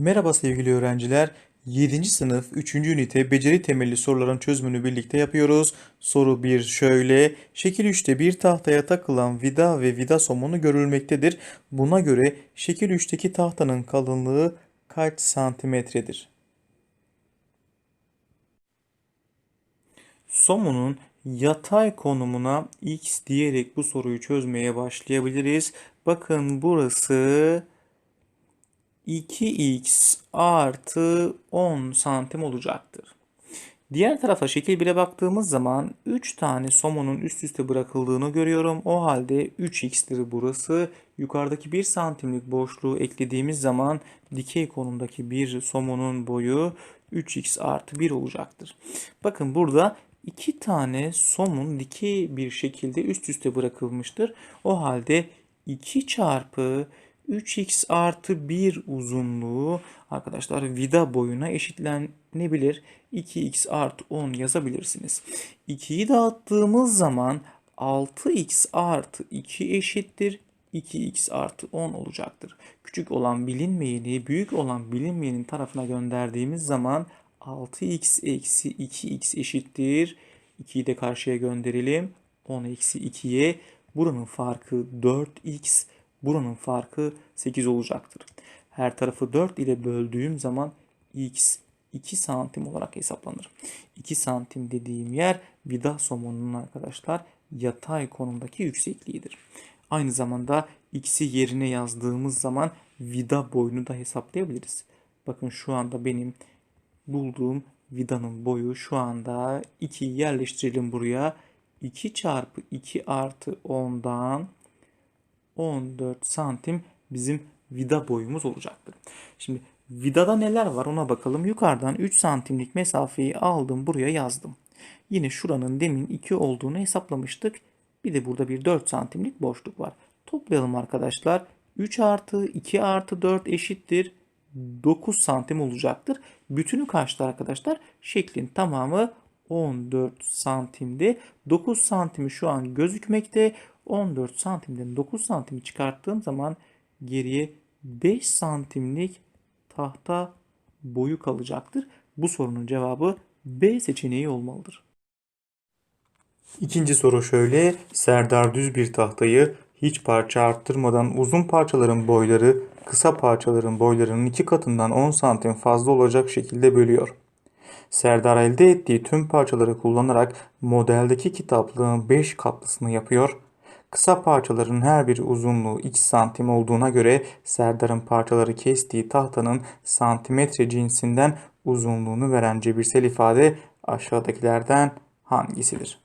Merhaba sevgili öğrenciler. 7. sınıf 3. ünite beceri temelli soruların çözümünü birlikte yapıyoruz. Soru 1 şöyle. Şekil 3'te bir tahtaya takılan vida ve vida somunu görülmektedir. Buna göre şekil 3'teki tahtanın kalınlığı kaç santimetredir? Somunun yatay konumuna x diyerek bu soruyu çözmeye başlayabiliriz. Bakın burası 2x artı 10 santim olacaktır. Diğer tarafa şekil 1'e baktığımız zaman 3 tane somonun üst üste bırakıldığını görüyorum. O halde 3x'tir burası. Yukarıdaki 1 santimlik boşluğu eklediğimiz zaman dikey konumdaki bir somonun boyu 3x artı 1 olacaktır. Bakın burada 2 tane somun dikey bir şekilde üst üste bırakılmıştır. O halde 2 çarpı 3x artı 1 uzunluğu arkadaşlar vida boyuna eşitlenebilir. 2x artı 10 yazabilirsiniz. 2'yi dağıttığımız zaman 6x artı 2 eşittir. 2x artı 10 olacaktır. Küçük olan bilinmeyeni büyük olan bilinmeyenin tarafına gönderdiğimiz zaman 6x eksi 2x eşittir. 2'yi de karşıya gönderelim. 10 eksi 2'ye buranın farkı 4x Buranın farkı 8 olacaktır. Her tarafı 4 ile böldüğüm zaman x 2 santim olarak hesaplanır. 2 santim dediğim yer vida somonunun arkadaşlar yatay konumdaki yüksekliğidir. Aynı zamanda x'i yerine yazdığımız zaman vida boyunu da hesaplayabiliriz. Bakın şu anda benim bulduğum vidanın boyu şu anda 2'yi yerleştirelim buraya. 2 çarpı 2 artı 10'dan 14 santim bizim vida boyumuz olacaktır. Şimdi vidada neler var ona bakalım. Yukarıdan 3 santimlik mesafeyi aldım buraya yazdım. Yine şuranın demin 2 olduğunu hesaplamıştık. Bir de burada bir 4 santimlik boşluk var. Toplayalım arkadaşlar. 3 artı 2 artı 4 eşittir 9 santim olacaktır. Bütünü kaçtı arkadaşlar? Şeklin tamamı 14 santimdi. 9 santimi şu an gözükmekte. 14 santimden 9 santimi çıkarttığım zaman geriye 5 santimlik tahta boyu kalacaktır. Bu sorunun cevabı B seçeneği olmalıdır. İkinci soru şöyle. Serdar düz bir tahtayı hiç parça arttırmadan uzun parçaların boyları kısa parçaların boylarının iki katından 10 santim fazla olacak şekilde bölüyor. Serdar elde ettiği tüm parçaları kullanarak modeldeki kitaplığın 5 katlısını yapıyor. Kısa parçaların her bir uzunluğu 2 santim olduğuna göre Serdar'ın parçaları kestiği tahtanın santimetre cinsinden uzunluğunu veren cebirsel ifade aşağıdakilerden hangisidir?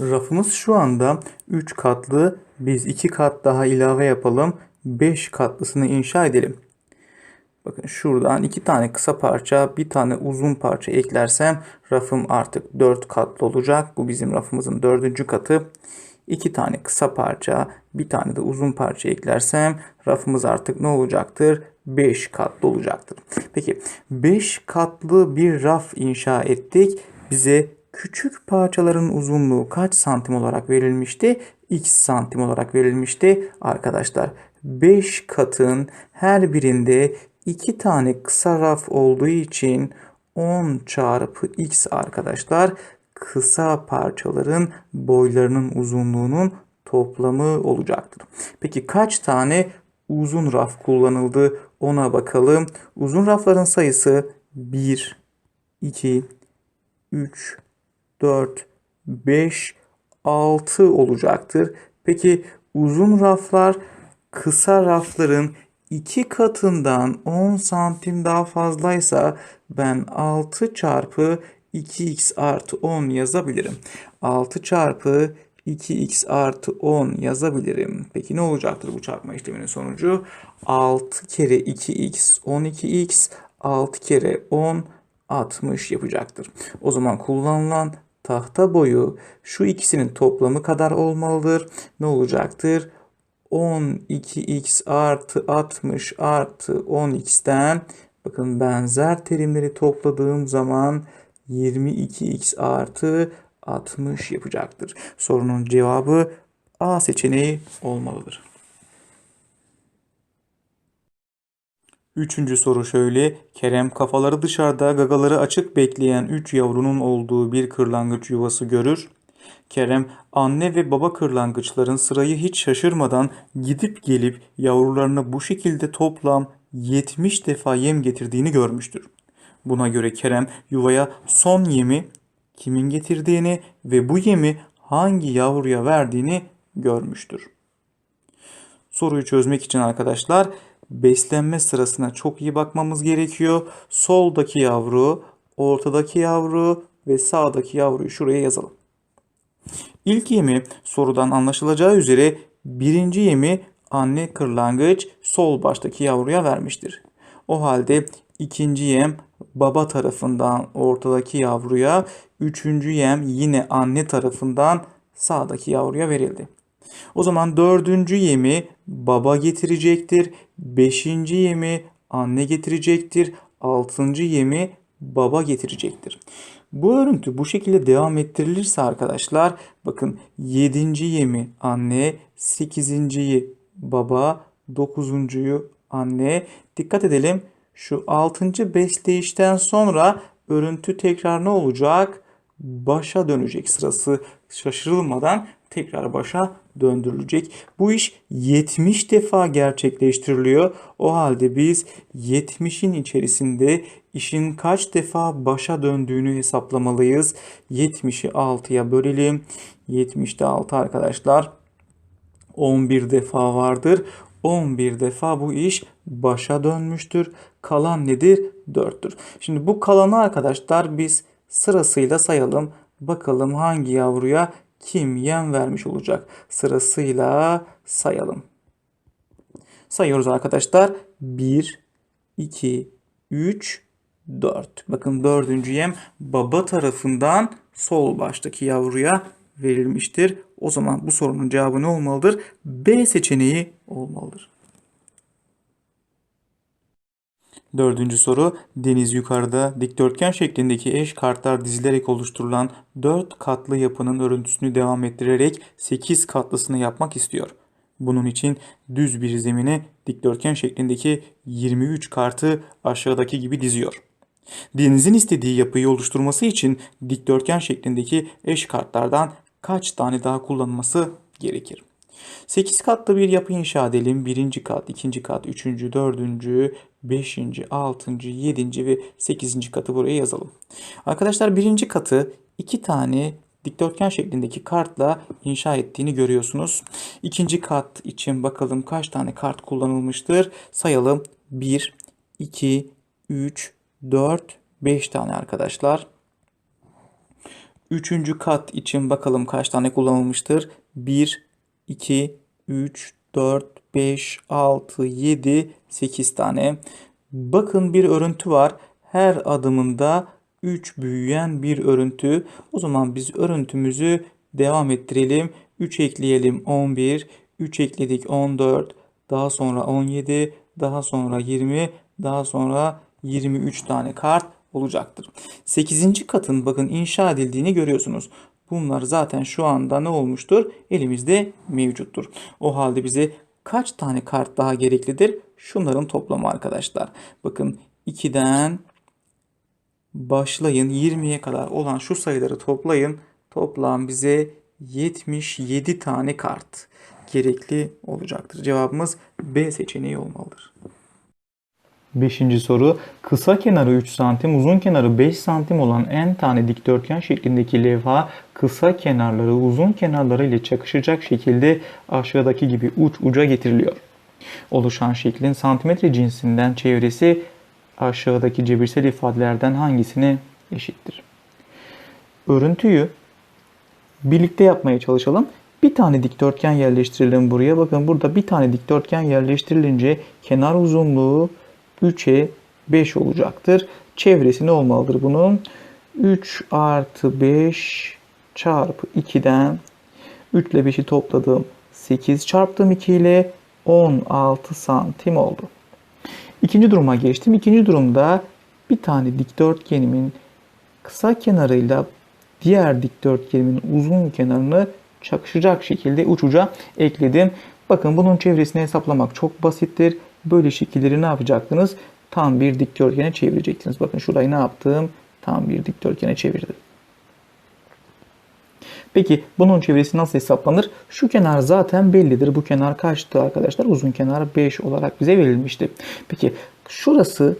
Rafımız şu anda 3 katlı. Biz 2 kat daha ilave yapalım. 5 katlısını inşa edelim. Bakın şuradan iki tane kısa parça, bir tane uzun parça eklersem rafım artık 4 katlı olacak. Bu bizim rafımızın dördüncü katı. İki tane kısa parça, bir tane de uzun parça eklersem rafımız artık ne olacaktır? 5 katlı olacaktır. Peki 5 katlı bir raf inşa ettik. Bize küçük parçaların uzunluğu kaç santim olarak verilmişti? X santim olarak verilmişti. Arkadaşlar 5 katın her birinde 2 tane kısa raf olduğu için 10 çarpı x arkadaşlar kısa parçaların boylarının uzunluğunun toplamı olacaktır. Peki kaç tane uzun raf kullanıldı ona bakalım. Uzun rafların sayısı 1, 2, 3, 4, 5, 6 olacaktır. Peki uzun raflar kısa rafların 2 katından 10 santim daha fazlaysa ben 6 çarpı 2x artı 10 yazabilirim. 6 çarpı 2x artı 10 yazabilirim. Peki ne olacaktır bu çarpma işleminin sonucu? 6 kere 2x 12x 6 kere 10 60 yapacaktır. O zaman kullanılan tahta boyu şu ikisinin toplamı kadar olmalıdır. Ne olacaktır? 12x artı 60 artı 10x'ten bakın benzer terimleri topladığım zaman 22x artı 60 yapacaktır. Sorunun cevabı A seçeneği olmalıdır. Üçüncü soru şöyle. Kerem kafaları dışarıda gagaları açık bekleyen 3 yavrunun olduğu bir kırlangıç yuvası görür. Kerem anne ve baba kırlangıçların sırayı hiç şaşırmadan gidip gelip yavrularına bu şekilde toplam 70 defa yem getirdiğini görmüştür. Buna göre Kerem yuvaya son yemi kimin getirdiğini ve bu yemi hangi yavruya verdiğini görmüştür. Soruyu çözmek için arkadaşlar beslenme sırasına çok iyi bakmamız gerekiyor. Soldaki yavru, ortadaki yavru ve sağdaki yavruyu şuraya yazalım. İlk yemi sorudan anlaşılacağı üzere birinci yemi anne kırlangıç sol baştaki yavruya vermiştir. O halde ikinci yem baba tarafından ortadaki yavruya, üçüncü yem yine anne tarafından sağdaki yavruya verildi. O zaman dördüncü yemi baba getirecektir. Beşinci yemi anne getirecektir. Altıncı yemi baba getirecektir. Bu örüntü bu şekilde devam ettirilirse arkadaşlar bakın yedinci yemi anne, sekizinciyi baba, dokuzuncuyu anne. Dikkat edelim şu altıncı besleyişten sonra örüntü tekrar ne olacak? Başa dönecek sırası şaşırılmadan tekrar başa döndürülecek. Bu iş 70 defa gerçekleştiriliyor. O halde biz 70'in içerisinde işin kaç defa başa döndüğünü hesaplamalıyız. 70'i 6'ya bölelim. 70'te 6 arkadaşlar 11 defa vardır. 11 defa bu iş başa dönmüştür. Kalan nedir? 4'tür. Şimdi bu kalanı arkadaşlar biz sırasıyla sayalım. Bakalım hangi yavruya kim yem vermiş olacak. Sırasıyla sayalım. Sayıyoruz arkadaşlar. 1, 2, 3, 4. Bakın dördüncü yem baba tarafından sol baştaki yavruya verilmiştir. O zaman bu sorunun cevabı ne olmalıdır? B seçeneği olmalıdır. Dördüncü soru. Deniz yukarıda dikdörtgen şeklindeki eş kartlar dizilerek oluşturulan 4 katlı yapının örüntüsünü devam ettirerek 8 katlısını yapmak istiyor. Bunun için düz bir zemine dikdörtgen şeklindeki 23 kartı aşağıdaki gibi diziyor. Deniz'in istediği yapıyı oluşturması için dikdörtgen şeklindeki eş kartlardan kaç tane daha kullanılması gerekir? 8 katlı bir yapı inşa edelim. Birinci kat, ikinci kat, üçüncü, dördüncü, beşinci, altıncı, yedinci ve sekizinci katı buraya yazalım. Arkadaşlar birinci katı iki tane dikdörtgen şeklindeki kartla inşa ettiğini görüyorsunuz. İkinci kat için bakalım kaç tane kart kullanılmıştır. Sayalım. 1, 2, 3, 4, 5 tane arkadaşlar. Üçüncü kat için bakalım kaç tane kullanılmıştır. 1, 2, 3, 4, 5, 6, 7, 8 tane. Bakın bir örüntü var. Her adımında 3 büyüyen bir örüntü. O zaman biz örüntümüzü devam ettirelim. 3 ekleyelim 11, 3 ekledik 14, daha sonra 17, daha sonra 20, daha sonra 23 tane kart olacaktır. 8. katın bakın inşa edildiğini görüyorsunuz. Bunlar zaten şu anda ne olmuştur? Elimizde mevcuttur. O halde bize kaç tane kart daha gereklidir? Şunların toplamı arkadaşlar. Bakın 2'den başlayın 20'ye kadar olan şu sayıları toplayın. Toplam bize 77 tane kart gerekli olacaktır. Cevabımız B seçeneği olmalıdır. Beşinci soru. Kısa kenarı 3 santim, uzun kenarı 5 santim olan en tane dikdörtgen şeklindeki levha kısa kenarları uzun kenarları ile çakışacak şekilde aşağıdaki gibi uç uca getiriliyor. Oluşan şeklin santimetre cinsinden çevresi aşağıdaki cebirsel ifadelerden hangisine eşittir? Örüntüyü birlikte yapmaya çalışalım. Bir tane dikdörtgen yerleştirelim buraya. Bakın burada bir tane dikdörtgen yerleştirilince kenar uzunluğu 3'e 5 olacaktır. Çevresi ne olmalıdır bunun? 3 artı 5 çarpı 2'den 3 ile 5'i topladım. 8 çarptım 2 ile 16 santim oldu. İkinci duruma geçtim. İkinci durumda bir tane dikdörtgenimin kısa kenarıyla diğer dikdörtgenimin uzun kenarını çakışacak şekilde uç uca ekledim. Bakın bunun çevresini hesaplamak çok basittir. Böyle şekilleri ne yapacaktınız? Tam bir dikdörtgene çevirecektiniz. Bakın şurayı ne yaptım? Tam bir dikdörtgene çevirdim. Peki bunun çevresi nasıl hesaplanır? Şu kenar zaten bellidir. Bu kenar kaçtı arkadaşlar? Uzun kenar 5 olarak bize verilmişti. Peki şurası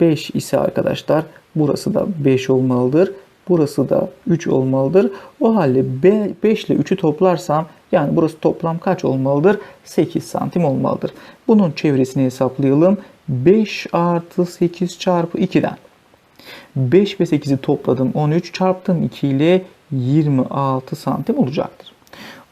5 ise arkadaşlar burası da 5 olmalıdır. Burası da 3 olmalıdır. O halde 5 ile 3'ü toplarsam yani burası toplam kaç olmalıdır? 8 santim olmalıdır. Bunun çevresini hesaplayalım. 5 artı 8 çarpı 2'den. 5 ve 8'i topladım 13 çarptım 2 ile 26 santim olacaktır.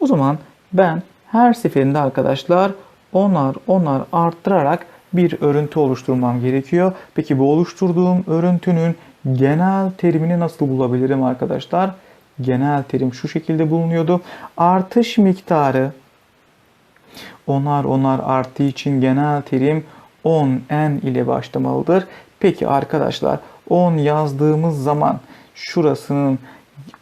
O zaman ben her seferinde arkadaşlar onar onar arttırarak bir örüntü oluşturmam gerekiyor. Peki bu oluşturduğum örüntünün genel terimini nasıl bulabilirim arkadaşlar? Genel terim şu şekilde bulunuyordu. Artış miktarı onar onar arttığı için genel terim 10n ile başlamalıdır. Peki arkadaşlar 10 yazdığımız zaman şurasının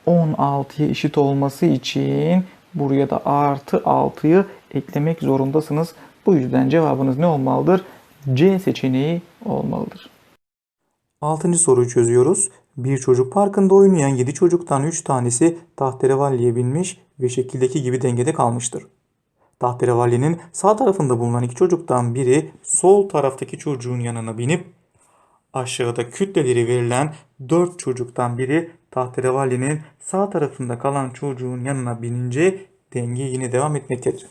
16'ya eşit olması için buraya da artı 6'yı eklemek zorundasınız. Bu yüzden cevabınız ne olmalıdır? C seçeneği olmalıdır. Altıncı soruyu çözüyoruz. Bir çocuk parkında oynayan 7 çocuktan 3 tanesi tahterevalliye binmiş ve şekildeki gibi dengede kalmıştır. Tahterevalli'nin sağ tarafında bulunan iki çocuktan biri sol taraftaki çocuğun yanına binip aşağıda kütleleri verilen 4 çocuktan biri tahterevalli'nin sağ tarafında kalan çocuğun yanına binince denge yine devam etmektedir.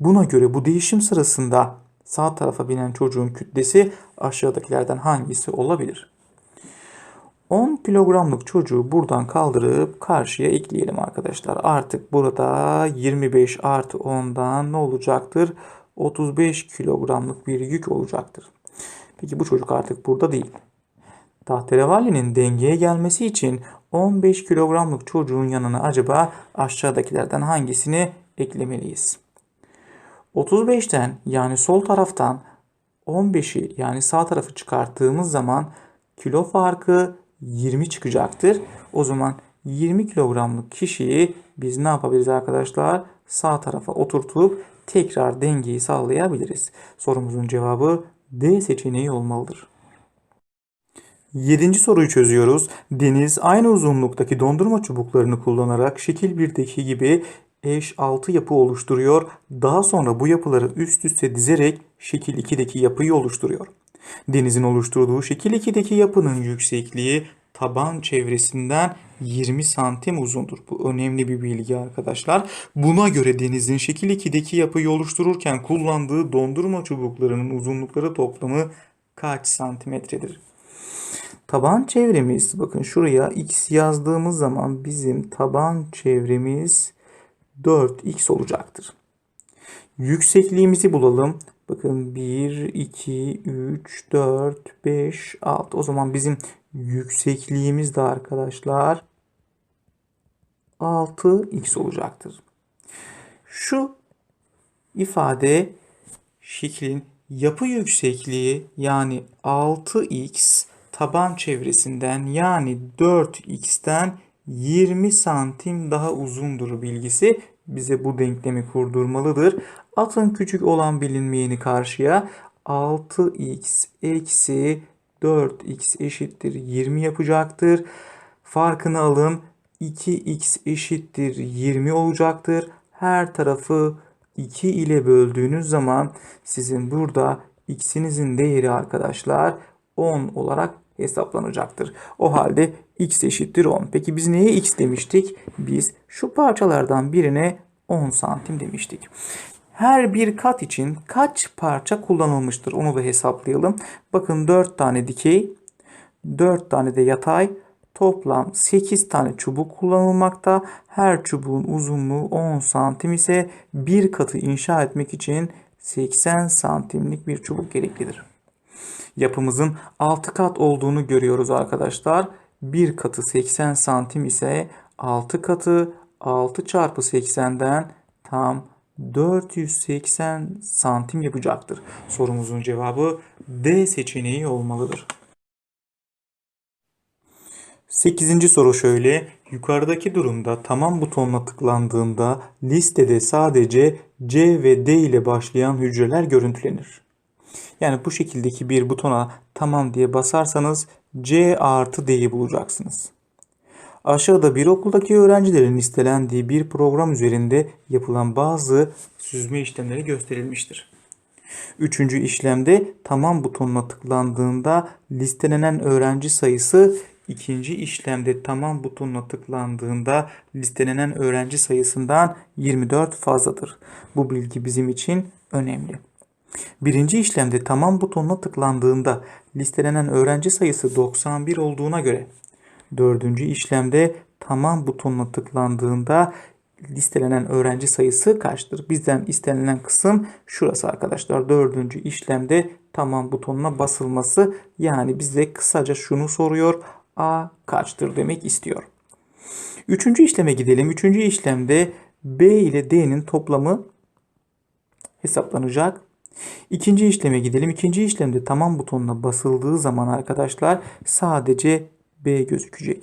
Buna göre bu değişim sırasında sağ tarafa binen çocuğun kütlesi aşağıdakilerden hangisi olabilir? 10 kilogramlık çocuğu buradan kaldırıp karşıya ekleyelim arkadaşlar. Artık burada 25 artı 10'dan ne olacaktır? 35 kilogramlık bir yük olacaktır. Peki bu çocuk artık burada değil. Tahterevalli'nin dengeye gelmesi için 15 kilogramlık çocuğun yanına acaba aşağıdakilerden hangisini eklemeliyiz? 35'ten yani sol taraftan 15'i yani sağ tarafı çıkarttığımız zaman kilo farkı 20 çıkacaktır. O zaman 20 kilogramlık kişiyi biz ne yapabiliriz arkadaşlar? Sağ tarafa oturtup tekrar dengeyi sağlayabiliriz. Sorumuzun cevabı D seçeneği olmalıdır. Yedinci soruyu çözüyoruz. Deniz aynı uzunluktaki dondurma çubuklarını kullanarak şekil 1'deki gibi eş 6 yapı oluşturuyor. Daha sonra bu yapıları üst üste dizerek şekil 2'deki yapıyı oluşturuyor. Denizin oluşturduğu şekil 2'deki yapının yüksekliği taban çevresinden 20 santim uzundur. Bu önemli bir bilgi arkadaşlar. Buna göre denizin şekil 2'deki yapıyı oluştururken kullandığı dondurma çubuklarının uzunlukları toplamı kaç santimetredir? Taban çevremiz bakın şuraya x yazdığımız zaman bizim taban çevremiz 4x olacaktır. Yüksekliğimizi bulalım. Bakın 1, 2, 3, 4, 5, 6. O zaman bizim yüksekliğimiz de arkadaşlar 6x olacaktır. Şu ifade şeklin yapı yüksekliği yani 6x taban çevresinden yani 4x'ten 20 santim daha uzundur bilgisi bize bu denklemi kurdurmalıdır. Atın küçük olan bilinmeyeni karşıya 6x eksi 4x eşittir 20 yapacaktır. Farkını alın 2x eşittir 20 olacaktır. Her tarafı 2 ile böldüğünüz zaman sizin burada x'inizin değeri arkadaşlar 10 olarak hesaplanacaktır. O halde x eşittir 10. Peki biz neye x demiştik? Biz şu parçalardan birine 10 santim demiştik. Her bir kat için kaç parça kullanılmıştır onu da hesaplayalım. Bakın 4 tane dikey, 4 tane de yatay, toplam 8 tane çubuk kullanılmakta. Her çubuğun uzunluğu 10 santim ise bir katı inşa etmek için 80 santimlik bir çubuk gereklidir. Yapımızın 6 kat olduğunu görüyoruz arkadaşlar. Bir katı 80 santim ise 6 katı 6 çarpı 80'den tam 480 santim yapacaktır. Sorumuzun cevabı D seçeneği olmalıdır. 8. soru şöyle. Yukarıdaki durumda tamam butonuna tıklandığında listede sadece C ve D ile başlayan hücreler görüntülenir. Yani bu şekildeki bir butona tamam diye basarsanız C artı D'yi bulacaksınız. Aşağıda bir okuldaki öğrencilerin listelendiği bir program üzerinde yapılan bazı süzme işlemleri gösterilmiştir. Üçüncü işlemde tamam butonuna tıklandığında listelenen öğrenci sayısı ikinci işlemde tamam butonuna tıklandığında listelenen öğrenci sayısından 24 fazladır. Bu bilgi bizim için önemli. Birinci işlemde tamam butonuna tıklandığında listelenen öğrenci sayısı 91 olduğuna göre dördüncü işlemde tamam butonuna tıklandığında listelenen öğrenci sayısı kaçtır? Bizden istenilen kısım şurası arkadaşlar. Dördüncü işlemde tamam butonuna basılması. Yani bize kısaca şunu soruyor. A kaçtır demek istiyor. Üçüncü işleme gidelim. Üçüncü işlemde B ile D'nin toplamı hesaplanacak. İkinci işleme gidelim. İkinci işlemde tamam butonuna basıldığı zaman arkadaşlar sadece B gözükecek.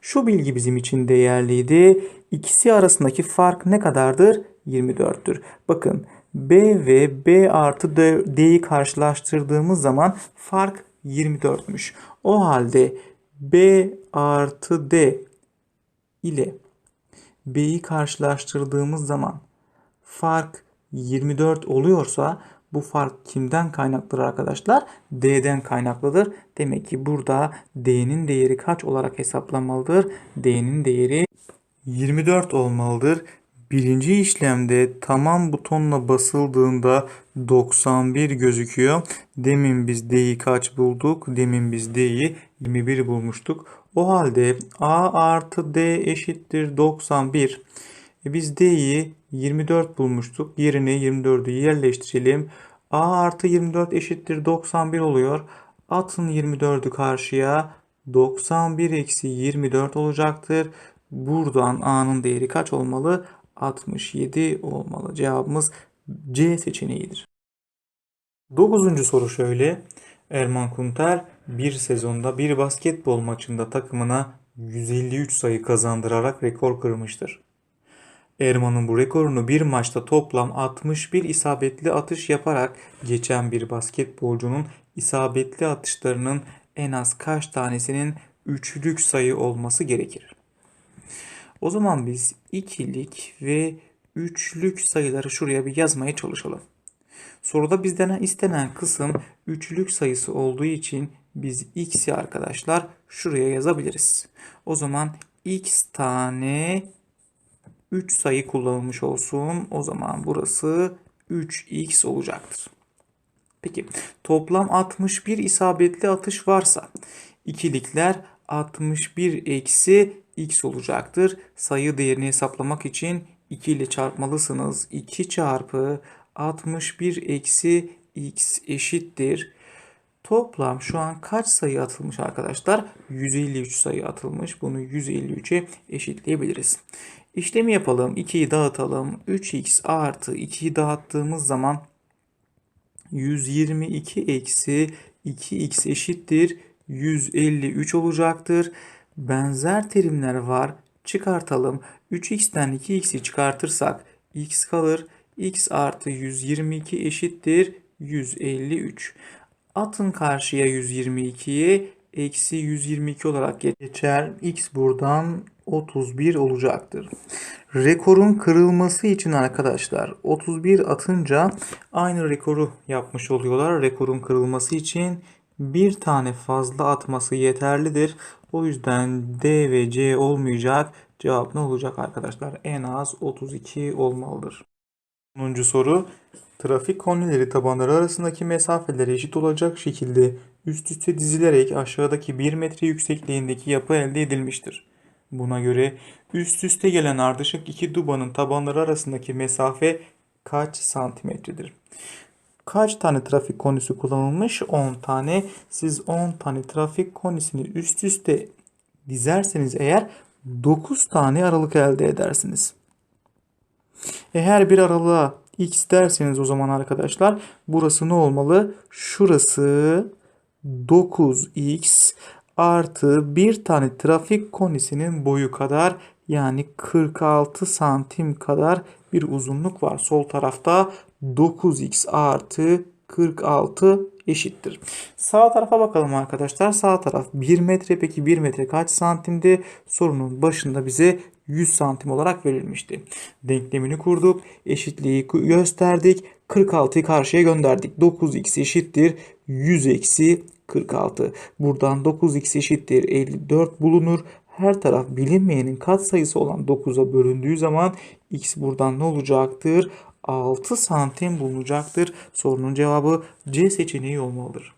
Şu bilgi bizim için değerliydi. İkisi arasındaki fark ne kadardır? 24'tür. Bakın B ve B artı D'yi karşılaştırdığımız zaman fark 24'müş. O halde B artı D ile B'yi karşılaştırdığımız zaman fark 24 oluyorsa bu fark kimden kaynaklıdır arkadaşlar? D'den kaynaklıdır. Demek ki burada D'nin değeri kaç olarak hesaplanmalıdır? D'nin değeri 24 olmalıdır. Birinci işlemde tamam butonuna basıldığında 91 gözüküyor. Demin biz D'yi kaç bulduk? Demin biz D'yi 21 bulmuştuk. O halde A artı D eşittir 91. E biz D'yi 24 bulmuştuk. Yerine 24'ü yerleştirelim. A artı 24 eşittir 91 oluyor. Atın 24'ü karşıya 91 eksi 24 olacaktır. Buradan A'nın değeri kaç olmalı? 67 olmalı. Cevabımız C seçeneğidir. Dokuzuncu soru şöyle. Erman Kunter bir sezonda bir basketbol maçında takımına 153 sayı kazandırarak rekor kırmıştır. Erman'ın bu rekorunu bir maçta toplam 61 isabetli atış yaparak geçen bir basketbolcunun isabetli atışlarının en az kaç tanesinin üçlük sayı olması gerekir? O zaman biz ikilik ve üçlük sayıları şuraya bir yazmaya çalışalım. Soruda bizden istenen kısım üçlük sayısı olduğu için biz x'i arkadaşlar şuraya yazabiliriz. O zaman x tane 3 sayı kullanılmış olsun. O zaman burası 3x olacaktır. Peki toplam 61 isabetli atış varsa ikilikler 61 eksi x olacaktır. Sayı değerini hesaplamak için 2 ile çarpmalısınız. 2 çarpı 61 eksi x eşittir. Toplam şu an kaç sayı atılmış arkadaşlar? 153 sayı atılmış. Bunu 153'e eşitleyebiliriz. İşlemi yapalım. 2'yi dağıtalım. 3x artı 2'yi dağıttığımız zaman 122 eksi 2x eşittir 153 olacaktır. Benzer terimler var. Çıkartalım. 3x'ten 2x'i çıkartırsak x kalır. x artı 122 eşittir 153. Atın karşıya 122'yi eksi 122 olarak geçer. x buradan 31 olacaktır. Rekorun kırılması için arkadaşlar 31 atınca aynı rekoru yapmış oluyorlar. Rekorun kırılması için bir tane fazla atması yeterlidir. O yüzden D ve C olmayacak. Cevap ne olacak arkadaşlar? En az 32 olmalıdır. 10. soru. Trafik konileri tabanları arasındaki mesafeler eşit olacak şekilde üst üste dizilerek aşağıdaki 1 metre yüksekliğindeki yapı elde edilmiştir. Buna göre üst üste gelen ardışık iki dubanın tabanları arasındaki mesafe kaç santimetredir? Kaç tane trafik konisi kullanılmış? 10 tane. Siz 10 tane trafik konisini üst üste dizerseniz eğer 9 tane aralık elde edersiniz. E her bir aralığa x derseniz o zaman arkadaşlar burası ne olmalı? Şurası 9x artı bir tane trafik konisinin boyu kadar yani 46 santim kadar bir uzunluk var. Sol tarafta 9x artı 46 eşittir. Sağ tarafa bakalım arkadaşlar. Sağ taraf 1 metre. Peki 1 metre kaç santimdi? Sorunun başında bize 100 santim olarak verilmişti. Denklemini kurduk. Eşitliği gösterdik. 46'yı karşıya gönderdik. 9x eşittir 100 eksi 46. Buradan 9x eşittir 54 bulunur. Her taraf bilinmeyenin katsayısı olan 9'a bölündüğü zaman x buradan ne olacaktır? 6 santim bulunacaktır. Sorunun cevabı C seçeneği olmalıdır.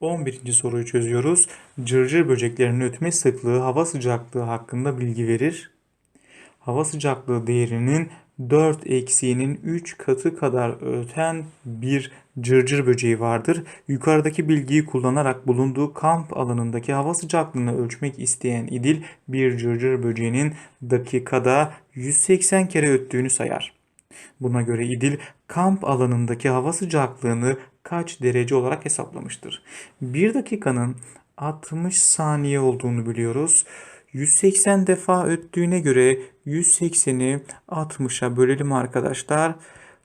11. soruyu çözüyoruz. Cırcır böceklerinin ötme sıklığı hava sıcaklığı hakkında bilgi verir. Hava sıcaklığı değerinin 4 eksiğinin 3 katı kadar öten bir cırcır böceği vardır. Yukarıdaki bilgiyi kullanarak bulunduğu kamp alanındaki hava sıcaklığını ölçmek isteyen İdil bir cırcır böceğinin dakikada 180 kere öttüğünü sayar. Buna göre İdil kamp alanındaki hava sıcaklığını kaç derece olarak hesaplamıştır? 1 dakikanın 60 saniye olduğunu biliyoruz. 180 defa öttüğüne göre 180'i 60'a bölelim arkadaşlar.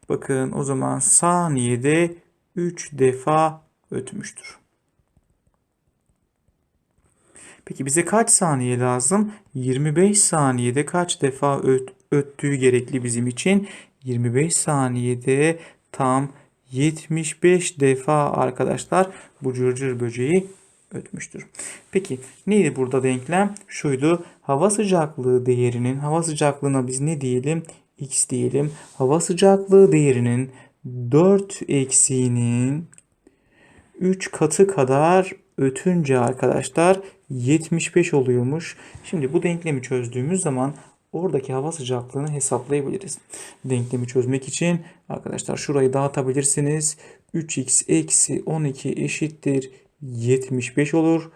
Bakın o zaman saniyede 3 defa ötmüştür. Peki bize kaç saniye lazım? 25 saniyede kaç defa öt, öttüğü gerekli bizim için? 25 saniyede tam 75 defa arkadaşlar bu cırcır böceği ötmüştür. Peki neydi burada denklem? Şuydu. Hava sıcaklığı değerinin hava sıcaklığına biz ne diyelim? X diyelim. Hava sıcaklığı değerinin 4 eksiğinin 3 katı kadar ötünce arkadaşlar 75 oluyormuş. Şimdi bu denklemi çözdüğümüz zaman oradaki hava sıcaklığını hesaplayabiliriz. Denklemi çözmek için arkadaşlar şurayı dağıtabilirsiniz. 3x eksi 12 eşittir 75 olur.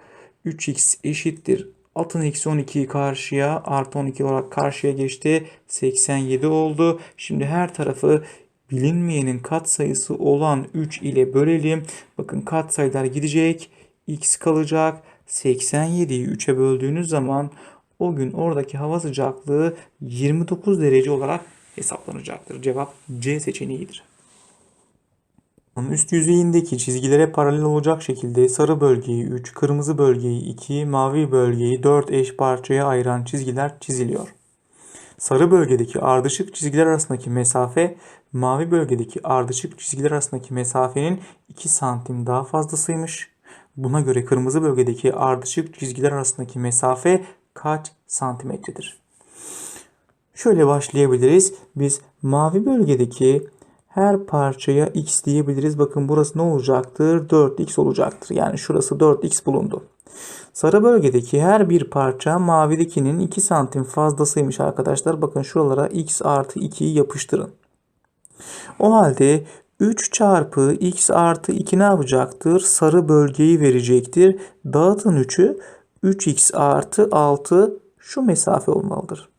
3x eşittir. Atın eksi 12'yi karşıya artı 12 olarak karşıya geçti. 87 oldu. Şimdi her tarafı bilinmeyenin katsayısı olan 3 ile bölelim. Bakın katsayılar gidecek. x kalacak. 87'yi 3'e böldüğünüz zaman o gün oradaki hava sıcaklığı 29 derece olarak hesaplanacaktır. Cevap C seçeneğidir. Üst yüzeyindeki çizgilere paralel olacak şekilde sarı bölgeyi 3, kırmızı bölgeyi 2, mavi bölgeyi 4 eş parçaya ayıran çizgiler çiziliyor. Sarı bölgedeki ardışık çizgiler arasındaki mesafe, mavi bölgedeki ardışık çizgiler arasındaki mesafenin 2 santim daha fazlasıymış. Buna göre kırmızı bölgedeki ardışık çizgiler arasındaki mesafe kaç santimetredir? Şöyle başlayabiliriz. Biz mavi bölgedeki her parçaya x diyebiliriz. Bakın burası ne olacaktır? 4x olacaktır. Yani şurası 4x bulundu. Sarı bölgedeki her bir parça mavidekinin 2 santim fazlasıymış arkadaşlar. Bakın şuralara x artı 2'yi yapıştırın. O halde 3 çarpı x artı 2 ne yapacaktır? Sarı bölgeyi verecektir. Dağıtın 3'ü 3x artı 6 şu mesafe olmalıdır.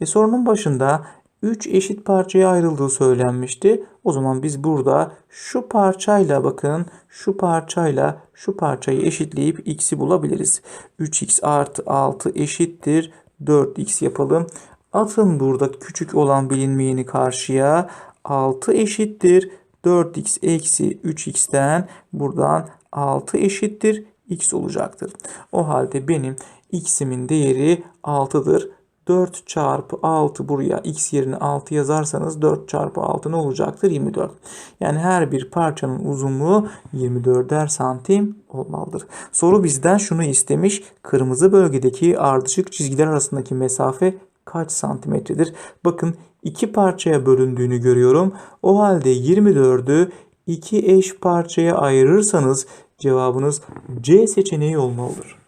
E sorunun başında 3 eşit parçaya ayrıldığı söylenmişti. O zaman biz burada şu parçayla bakın şu parçayla şu parçayı eşitleyip x'i bulabiliriz. 3x artı 6 eşittir 4x yapalım. Atın burada küçük olan bilinmeyeni karşıya 6 eşittir 4x eksi 3x'ten buradan 6 eşittir x olacaktır. O halde benim x'imin değeri 6'dır. 4 çarpı 6 buraya x yerine 6 yazarsanız 4 çarpı 6 ne olacaktır? 24. Yani her bir parçanın uzunluğu 24'er santim olmalıdır. Soru bizden şunu istemiş. Kırmızı bölgedeki ardışık çizgiler arasındaki mesafe kaç santimetredir? Bakın iki parçaya bölündüğünü görüyorum. O halde 24'ü iki eş parçaya ayırırsanız cevabınız C seçeneği olmalıdır.